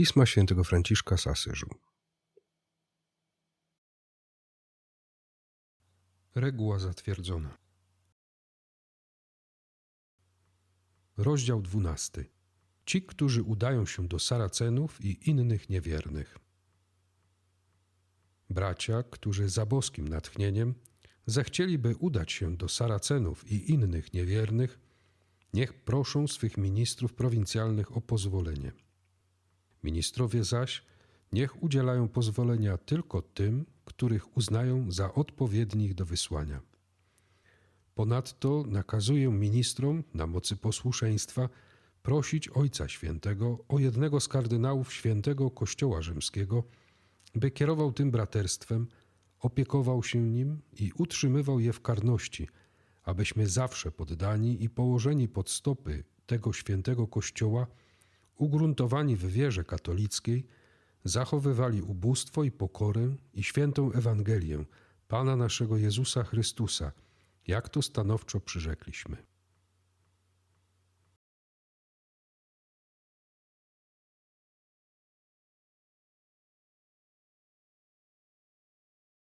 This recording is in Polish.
Pisma świętego Franciszka z Asyżu. Reguła zatwierdzona. Rozdział 12. Ci, którzy udają się do Saracenów i innych niewiernych. Bracia, którzy za boskim natchnieniem zechcieliby udać się do Saracenów i innych niewiernych, niech proszą swych ministrów prowincjalnych o pozwolenie. Ministrowie zaś niech udzielają pozwolenia tylko tym, których uznają za odpowiednich do wysłania. Ponadto nakazuję ministrom na mocy posłuszeństwa prosić Ojca Świętego o jednego z kardynałów Świętego Kościoła Rzymskiego, by kierował tym braterstwem, opiekował się nim i utrzymywał je w karności, abyśmy zawsze poddani i położeni pod stopy tego świętego Kościoła, ugruntowani w wierze katolickiej, zachowywali ubóstwo i pokorę i świętą Ewangelię Pana naszego Jezusa Chrystusa, jak to stanowczo przyrzekliśmy.